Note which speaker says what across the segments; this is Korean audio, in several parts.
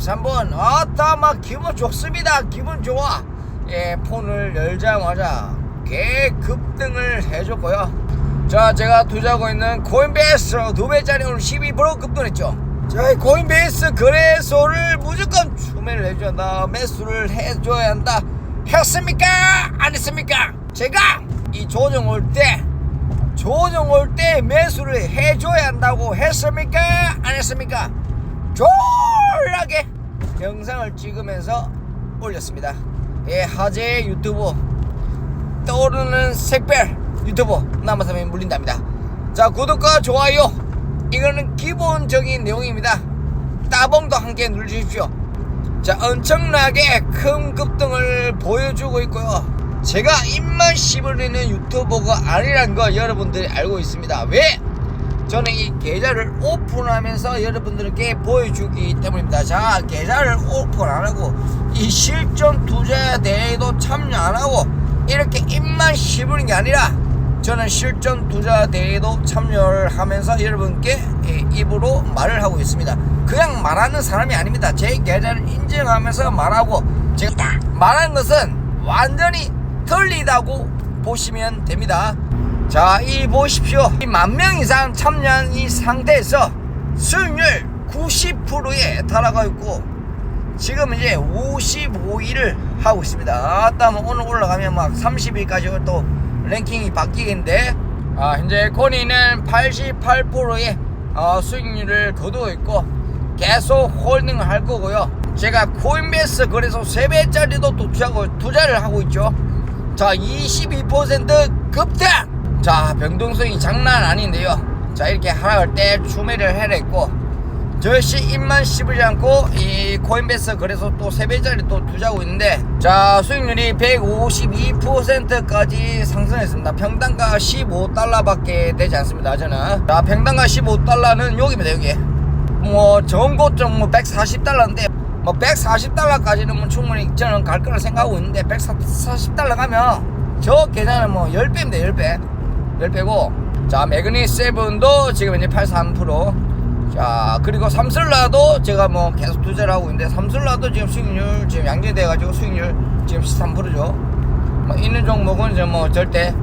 Speaker 1: 23번. 아따 막 기분 좋습니다. 기분 좋아. 예 폰을 열자마자 개 급등을 해줬고요. 자 제가 투자하고 있는 코인베이스 두 배짜리 오늘 12% 급등했죠. 자이 코인베이스 거래소를 무조건 추매를 해줘야 한다. 매수를 해줘야 한다. 했습니까? 안 했습니까? 제가 이 조정 올때 조정 올 때 매수를 해줘야 한다고 했습니까? 안 했습니까? 졸라게 영상을 찍으면서 올렸습니다. 예, 하재 유튜브 떠오르는 색별 유튜브 남아서면 물린답니다. 자, 구독과 좋아요 이거는 기본적인 내용입니다. 따봉도 함께 눌러주십시오. 자, 엄청나게 큰 급등을 보여주고 있고요. 제가 입만 씹으리는 유튜버가 아니란 거 여러분들이 알고 있습니다. 왜? 저는 이 계좌를 오픈하면서 여러분들께 보여주기 때문입니다. 자, 계좌를 오픈 안 하고 이 실전 투자 대회도 참여 안 하고 이렇게 입만 씹으는 게 아니라 저는 실전 투자 대회도 참여를 하면서 여러분께 예, 입으로 말을 하고 있습니다. 그냥 말하는 사람이 아닙니다. 제 계좌를 인정하면서 말하고 제가 말하는 것은 완전히 틀리다고 보시면 됩니다. 자, 이 보십시오. 만명 이상 참여한 이 상태에서 수익률 90%에 달아가 있고 지금 이제 55일을 하고 있습니다. 아따 뭐 오늘 올라가면 막 30일까지 또 랭킹이 바뀌겠는데 아, 현재 코니는 88%의 어, 수익률을 거두고 있고 계속 홀딩을 할 거고요. 제가 코인베이스 그래서 3배짜리도 투자하고, 투자를 하고 있죠. 자, 22% 급등! 자, 변동성이 장난 아닌데요. 자, 이렇게 하락할 때 추매를 해냈고, 절시 입만 씹지 않고 이 코인베이스 그래서 또 3배짜리 또 투자하고 있는데 자 수익률이 152%까지 상승했습니다. 평단가 15달러 밖에 되지 않습니다 저는. 자 평단가 15달러는 여기입니다 여기 뭐 전고점 뭐 140달러인데 뭐 140달러까지는 뭐 충분히 저는 갈 거라 생각하고 있는데 140달러 가면 저 계좌는 뭐 10배입니다 10배 10배고 자 매그니 세븐도 지금 이제 83%자 그리고 삼슬라도 제가 뭐 계속 투자를 하고 있는데 삼슬라도 지금 수익률 지금 양재돼 가지고 수익률 지금 13%죠. 뭐 있는 종목은 이제 뭐 절대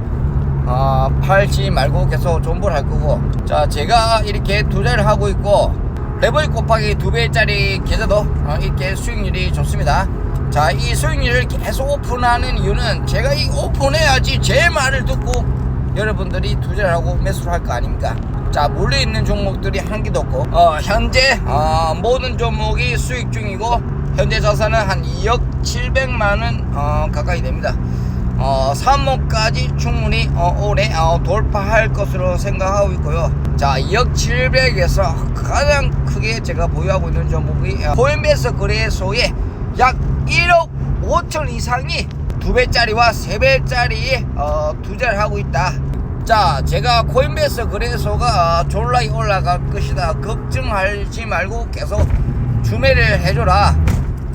Speaker 1: 어, 팔지 말고 계속 존버를 할 거고. 자 제가 이렇게 투자를 하고 있고 레버리 곱하기 두 배짜리 계좌도 어, 이렇게 수익률이 좋습니다. 자 이 수익률을 계속 오픈하는 이유는 제가 이 오픈해야지 제 말을 듣고 여러분들이 투자를 하고 매수를 할 거 아닙니까? 자 몰려 있는 종목들이 한 개도 없고 어, 현재 어, 모든 종목이 수익 중이고 현재 자산은 한 2억 700만 원 어, 가까이 됩니다. 어, 3억까지 충분히 어, 올해 어, 돌파할 것으로 생각하고 있고요. 자 2억 700에서 가장 크게 제가 보유하고 있는 종목이 어, 코인베이스 거래소에 약 1억 5천 이상이 두 배짜리와 세 배짜리에 어, 투자를 하고 있다 자 제가 코인베이스 거래소가 졸라이 올라갈 것이다. 걱정하지 말고 계속 주매를 해줘라.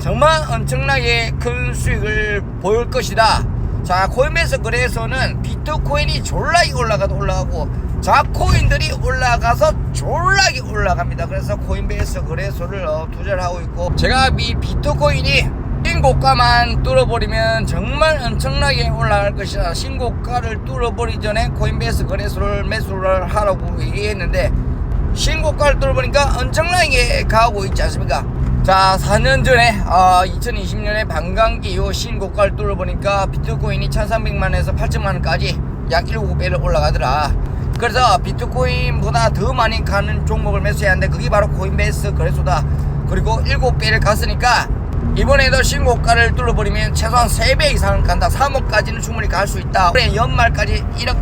Speaker 1: 정말 엄청나게 큰 수익을 보일 것이다. 자 코인베이스 거래소는 비트코인이 졸라이 올라가도 올라가고 자코인들이 올라가서 졸라게 올라갑니다. 그래서 코인베이스 거래소를 어, 투자를 하고 있고 제가 이 비트코인이 신고가만 뚫어버리면 정말 엄청나게 올라갈 것이다. 신고가를 뚫어버리기 전에 코인베이스 거래소를 매수를 하라고 얘기했는데 신고가를 뚫어보니까 엄청나게 가고 있지 않습니까? 자 4년 전에 어, 2020년에 반감기 이후 신고가를 뚫어보니까 비트코인이 1300만원에서 8천만원까지 약 7배를 올라가더라. 그래서 비트코인보다 더 많이 가는 종목을 매수해야 하는데 그게 바로 코인베이스 거래소다. 그리고 7배를 갔으니까 이번에도 신고가를 뚫어버리면 최소한 3배 이상은 간다. 3억까지는 충분히 갈 수 있다. 올해 연말까지 1억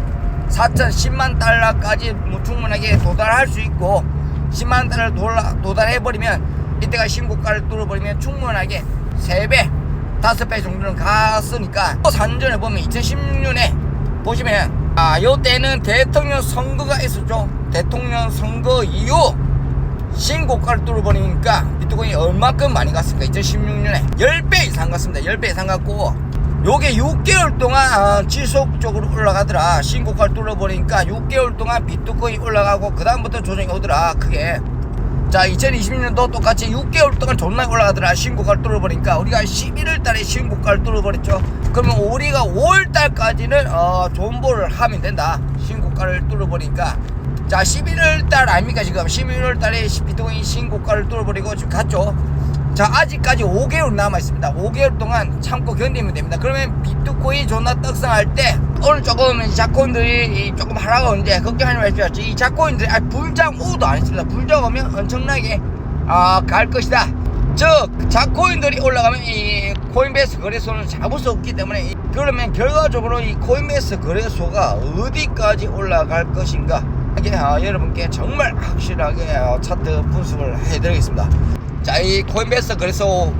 Speaker 1: 4천 10만 달러까지 뭐 충분하게 도달할 수 있고 10만 달러 도달, 도달해버리면 이때가 신고가를 뚫어버리면 충분하게 3배 5배 정도는 갔으니까. 또 산전에 보면 2016년에 보시면 아 요때는 대통령 선거가 있었죠. 대통령 선거 이후 신고가를 뚫어버리니까 비트코인이 얼마큼 많이 갔습니까 2016년에 10배 이상 갔습니다. 10배 이상 갔고 요게 6개월 동안 어, 지속적으로 올라가더라. 신고가를 뚫어버리니까 6개월 동안 비트코인이 올라가고 그 다음부터 조정이 오더라. 크게. 자 2020년도 똑같이 6개월 동안 존나 올라가더라. 신고가를 뚫어버리니까 우리가 11월 달에 신고가를 뚫어버렸죠. 그러면 우리가 5월 달까지는 어, 존버를 하면 된다. 신고가를 뚫어버리니까 자 11월 달 아닙니까 지금? 11월 달에 비트코인 신고가를 뚫어버리고 지금 갔죠? 자 아직까지 5개월 남아 있습니다. 5개월 동안 참고 견디면 됩니다. 그러면 비트코인 존나 떡상할 때 오늘 조금 이 자코인들이 이 조금 하락가 오는데 걱정하지 마십시오 이 자코인들이 아, 불장 오도 안 했습니다. 불장 오면 엄청나게 아, 갈 것이다. 즉 자코인들이 올라가면 이 코인베이스 거래소는 잡을 수 없기 때문에 이- 그러면 결과적으로 이 코인베이스 거래소가 어디까지 올라갈 것인가 이게 아, 여러분께 정말 확실하게 어, 차트 분석을 해드리겠습니다 자, 이 코인베이스 그래서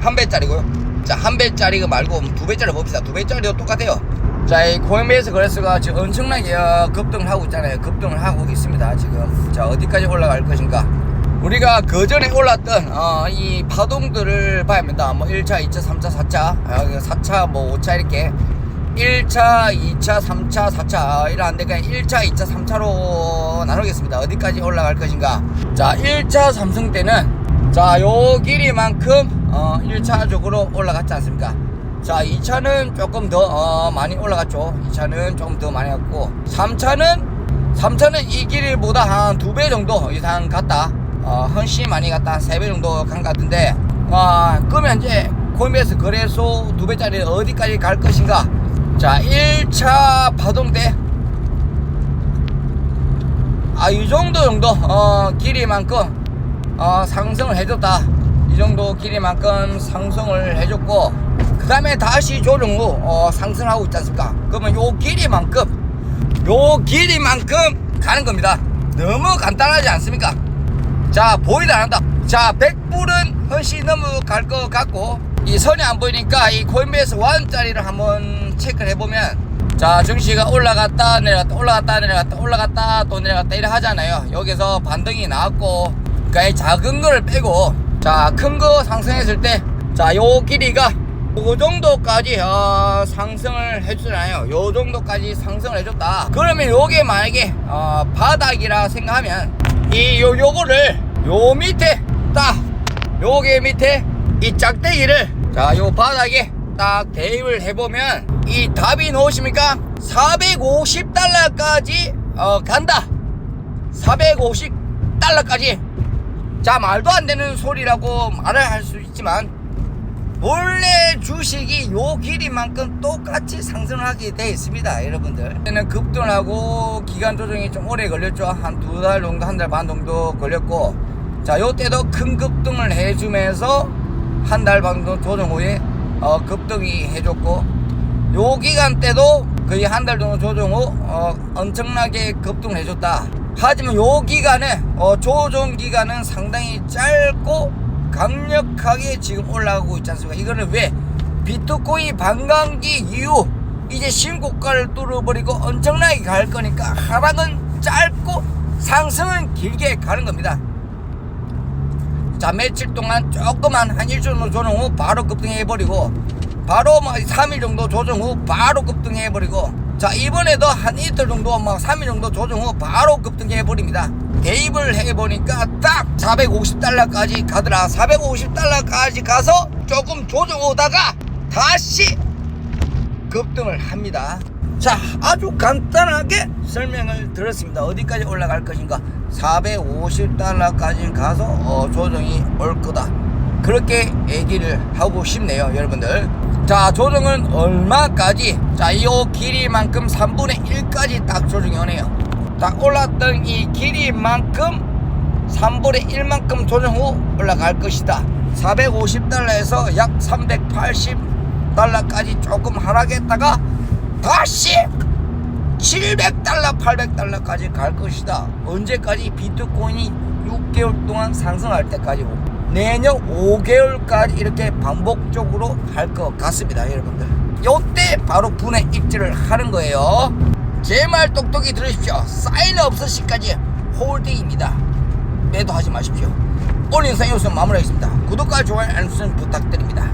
Speaker 1: 한 배짜리고요. 자, 한 배짜리 가 말고 두 배짜리 봅시다. 두 배짜리도 똑같아요. 자, 이 코인베이스 거래소가 지금 엄청나게 어, 급등을 하고 있잖아요. 급등을 하고 있습니다. 지금. 자, 어디까지 올라갈 것인가. 우리가 그 전에 올랐던 어, 이 파동들을 봐야 합니다. 뭐 1차, 2차, 3차, 4차, 아, 4차, 뭐 5차 이렇게 1차, 2차, 3차, 4차 이러는데 그냥 1차, 2차, 3차로 나누겠습니다. 어디까지 올라갈 것인가. 자, 1차 삼성 때는 자, 요 길이만큼 어, 1차적으로 올라갔지 않습니까? 자, 2차는 조금 더 어, 많이 올라갔죠. 2차는 조금 더 많이 갔고 3차는 3차는 이 길이보다 한 두 배 정도 이상 갔다. 어, 훨씬 많이 갔다. 한세배 정도 간 것 같은데 아, 그러면 이제 코인베이스 거래소 두 배짜리 어디까지 갈 것인가? 자, 1차 파동 때 아, 이 정도 정도 어, 길이만큼 어, 상승을 해줬다. 이 정도 길이만큼 상승을 해줬고 그 다음에 다시 조정 후 어, 상승하고 있지 않습니까? 그러면 요 길이만큼 요 길이만큼 가는 겁니다. 너무 간단하지 않습니까? 자 보이다 안 한다. 자 100불은 훨씬 넘어갈 것 같고 이 선이 안 보이니까 이 코인베이스 원짜리를 한번 체크를 해보면 자 증시가 올라갔다 내려갔다 올라갔다 내려갔다 올라갔다 또 내려갔다 이래 하잖아요. 여기서 반등이 나왔고 그러니까 이 작은 거를 빼고 자 큰 거 상승했을 때 자 요 길이가 요 정도까지 어, 상승을 해주잖아요. 요 정도까지 상승을 해줬다. 그러면 요게 만약에 어, 바닥이라 생각하면 이 요 요거를 요 밑에 딱 요게 밑에 이 짝대기를 자 요 바닥에 딱 대입을 해보면 이 답이 나오십니까? 450달러까지 어, 간다. 450달러까지. 자 말도 안 되는 소리라고 말을 할 수 있지만 원래 주식이 요 길이만큼 똑같이 상승하게 돼 있습니다 여러분들. 얘는 급등하고 기간 조정이 좀 오래 걸렸죠. 한 두 달 정도 한 달 반 정도 걸렸고. 자 요때도 큰 급등을 해주면서 한달반 정도 조정 후에 어, 급등이 해줬고 요 기간 때도 거의 한 달 정도 조정 후 어, 엄청나게 급등을 해줬다 하지만 요 기간에 어, 조정 기간은 상당히 짧고 강력하게 지금 올라가고 있지 않습니까? 이거는 왜? 비트코인 반감기 이후 이제 신고가를 뚫어버리고 엄청나게 갈 거니까 하락은 짧고 상승은 길게 가는 겁니다. 자 며칠 동안 조금만 한 일주일 정도 조정 후 바로 급등해버리고 바로 뭐 3일 정도 조정 후 바로 급등해버리고 자 이번에도 한 이틀 정도 막 3일 정도 조정 후 바로 급등해버립니다 대입을 해보니까 딱 450달러까지 가더라 450달러까지 가서 조금 조정 오다가 다시 급등을 합니다. 자, 아주 간단하게 설명을 들었습니다. 어디까지 올라갈 것인가? 450달러까지 가서 어, 조정이 올 거다. 그렇게 얘기를 하고 싶네요, 여러분들. 자, 조정은 얼마까지? 자, 이 길이만큼 3분의 1까지 딱 조정이 오네요. 딱 올랐던 이 길이만큼 3분의 1만큼 조정 후 올라갈 것이다. 450달러에서 약 380달러까지 조금 하락했다가 다시 700달러, 800달러까지 갈 것이다. 언제까지 비트코인이 6개월 동안 상승할 때까지 내년 5개월까지 이렇게 반복적으로 할것 같습니다, 여러분들. 요때 바로 분해 입질을 하는 거예요. 제 말 똑똑히 들으십시오. 사인 없을 시까지 홀딩입니다. 매도하지 마십시오. 오늘 영상 여기서 마무리하겠습니다. 구독과 좋아요, 알림 부탁드립니다.